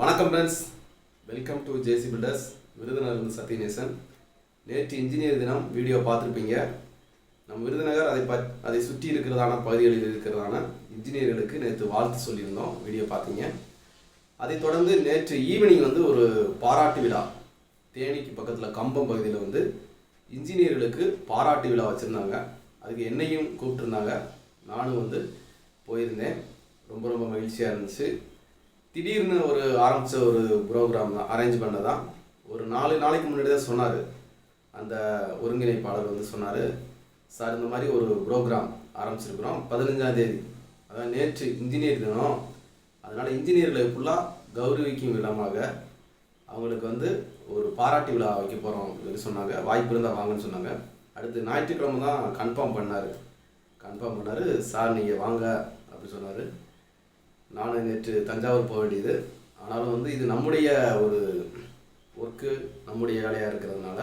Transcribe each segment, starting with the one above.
வணக்கம் friends welcome to JC builders விருதுநகர்லேருந்து Sathyanesan நேற்று engineer தினம் வீடியோ பார்த்துருப்பீங்க. நம்ம விருதுநகர் அதை ப அதை சுற்றி இருக்கிறதான பகுதிகளில் இருக்கிறதான இன்ஜினியர்களுக்கு நேற்று வாழ்த்து சொல்லியிருந்தோம் வீடியோ பார்த்தீங்க. அதைத் தொடர்ந்து நேற்று ஈவினிங் வந்து ஒரு பாராட்டு விழா தேனிக்கு பக்கத்தில் கம்பம் பகுதியில் வந்து இன்ஜினியர்களுக்கு பாராட்டு விழா வச்சுருந்தாங்க. அதுக்கு என்னையும் கூப்பிட்டுருந்தாங்க. நானும் வந்து போயிருந்தேன். ரொம்ப ரொம்ப மகிழ்ச்சியாக இருந்துச்சு. திடீர்னு ஒரு ஆரம்பித்த ஒரு ப்ரோக்ராம் தான் அரேஞ்ச் பண்ணதான் ஒரு நாலு நாளைக்கு முன்னாடி தான் சொன்னார். அந்த ஒருங்கிணைப்பாளர் வந்து சொன்னார் சார் இந்த மாதிரி ஒரு ப்ரோக்ராம் ஆரம்பிச்சிருக்கிறோம் பதினஞ்சாம் தேதி. அதான் நேற்று இன்ஜினியர் தினம். அதனால் இன்ஜினியர்களை ஃபுல்லாக கௌரவிக்கும் விதமாக அவங்களுக்கு வந்து ஒரு பாராட்டு விழா வைக்க போகிறோம் சொல்லி சொன்னாங்க. வாய்ப்பு இருந்தால் வாங்கன்னு சொன்னாங்க. அடுத்து ஞாயிற்றுக்கிழமை தான் கன்ஃபார்ம் பண்ணார். கன்ஃபார்ம் பண்ணார் சார் நீங்கள் வாங்க அப்படி சொன்னார். நான் நேற்று தஞ்சாவூர் போக வேண்டியது. ஆனாலும் வந்து இது நம்முடைய ஒரு ஒர்க்கு நம்முடைய வேலையாக இருக்கிறதுனால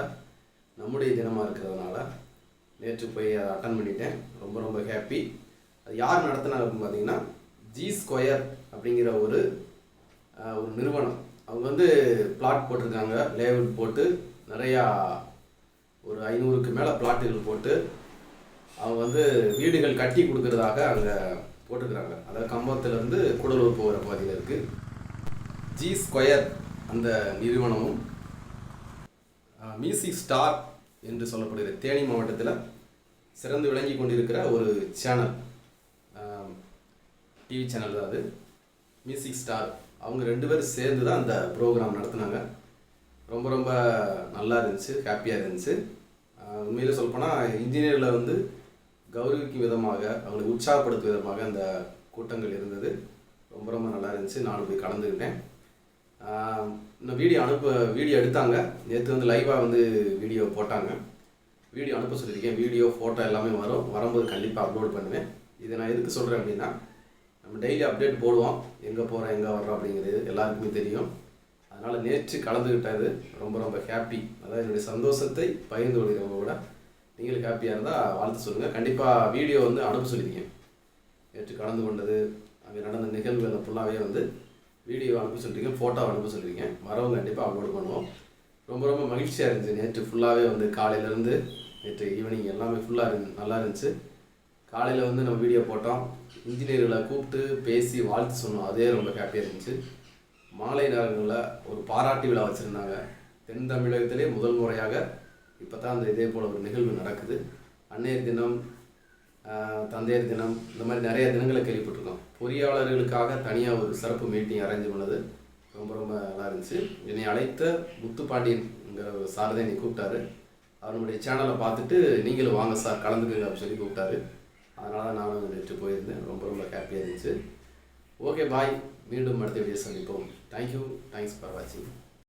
நம்முடைய தினமாக இருக்கிறதுனால நேற்று போய் அதை அட்டன் பண்ணிட்டேன். ரொம்ப ரொம்ப ஹாப்பி அது யார் நடத்தினாங்க அப்படின்னு பார்த்தீங்கன்னா ஜி ஸ்கொயர் அப்படிங்கிற ஒரு ஒரு நிறுவனம். அவங்க வந்து பிளாட் போட்டிருக்காங்க. லேஅவுட் போட்டு நிறையா ஒரு ஐநூறுக்கு மேலே பிளாட்டுகள் போட்டு அவங்க வந்து வீடுகள் கட்டி கொடுக்கறதாக அங்கே போட்டிருக்கிறாங்க அதாவது கம்பத்துலேருந்து கூடலூர் போகிற பகுதியில் இருக்குது ஜி ஸ்கொயர் அந்த நிறுவனமும் மியூசிக் ஸ்டார் என்று சொல்லப்படுகிற தேனி மாவட்டத்தில் சிறந்து விளங்கி கொண்டிருக்கிற ஒரு சேனல் டிவி சேனல் தான் அது. மியூசிக் ஸ்டார் அவங்க ரெண்டு பேரும் சேர்ந்து தான் அந்த ப்ரோக்ராம் நடத்துனாங்க. ரொம்ப ரொம்ப நல்லா இருந்துச்சு ஹாப்பியாக இருந்துச்சு. உண்மையில் உண்மையிலே சொல்லப்போனால் இன்ஜினியரில் வந்து கௌரவிக்கும் விதமாக அவங்களை உற்சாகப்படுத்தும் விதமாக அந்த கூட்டங்கள் இருந்தது. ரொம்ப ரொம்ப நல்லா இருந்துச்சு. நானும் போய் கலந்துக்கிட்டேன். இந்த வீடியோ அனுப்ப வீடியோ எடுத்தாங்க. நேற்று வந்து லைவாக வந்து வீடியோ போட்டாங்க. வீடியோ அனுப்ப சொல்லியிருக்கேன். வீடியோ ஃபோட்டோ எல்லாமே வரும். வரும்போது கண்டிப்பாக அப்லோட் பண்ணுவேன். இதை நான் எதுக்கு சொல்கிறேன் அப்படின்னா நம்ம டெய்லி அப்டேட் போடுவோம். எங்கே போகிறோம் எங்கே வர்றோம் அப்படிங்கிறது எல்லாருக்குமே தெரியும். அதனால் நேற்று கலந்துக்கிட்டது. ரொம்ப ரொம்ப ஹாப்பி அதாவது என்னுடைய சந்தோஷத்தை பகிர்ந்து கொள்கிறவங்க கூட. நீங்களும் ஹாப்பியாக இருந்தால் வாழ்த்து சொல்லுங்கள் கண்டிப்பாக வீடியோ வந்து அனுப்ப சொல்லியிருக்கீங்க நேற்று கலந்து கொண்டது அங்கே நடந்த நிகழ்வுகளை ஃபுல்லாகவே வந்து வீடியோ அனுப்ப சொல்கிறீங்க ஃபோட்டோ அனுப்ப சொல்லியிருக்கேன் வரவங்க கண்டிப்பாக அப்லோட் பண்ணுவோம். ரொம்ப ரொம்ப மகிழ்ச்சியாக இருந்துச்சு. நேற்று ஃபுல்லாகவே வந்து காலையிலேருந்து நேற்று ஈவினிங் எல்லாமே ஃபுல்லாக இருந்து நல்லா இருந்துச்சு. காலையில் வந்து நம்ம வீடியோ போட்டோம். இன்ஜினியர்களை கூப்பிட்டு பேசி வாழ்த்து சொன்னோம். அதே ரொம்ப ஹாப்பியாக இருந்துச்சு. மாலை நேரங்களில் ஒரு பாராட்டு விழா வச்சுருந்தாங்க. தென் தமிழகத்திலே முதல் முறையாக இப்போ தான் அந்த இதே போல் ஒரு நிகழ்வு நடக்குது. அன்னையர் தினம் தந்தையர் தினம் இந்த மாதிரி நிறைய தினங்களை கேள்விப்பட்டிருக்கோம். பொறியாளர்களுக்காக தனியாக ஒரு சிறப்பு மீட்டிங் அரேஞ்ச் பண்ணது. ரொம்ப ரொம்ப நல்லா இருந்துச்சு. என்னை அழைத்த முத்துப்பாண்டியன்ங்கிற ஒரு சார் தான் என்னை கூப்பிட்டாரு. அவருடைய சேனலை பார்த்துட்டு நீங்களும் வாங்க சார் கலந்துக்குங்க அப்படின்னு சொல்லி கூப்பிட்டாரு. அதனால தான் நானும் நேற்று போயிருந்தேன். ரொம்ப ரொம்ப ஹாப்பியாக இருந்துச்சு. ஓகே பாய் மீண்டும் அடுத்த வீடியோ சந்திப்போம். தேங்க்யூ தேங்க்ஸ் ஃபார் வாட்சிங்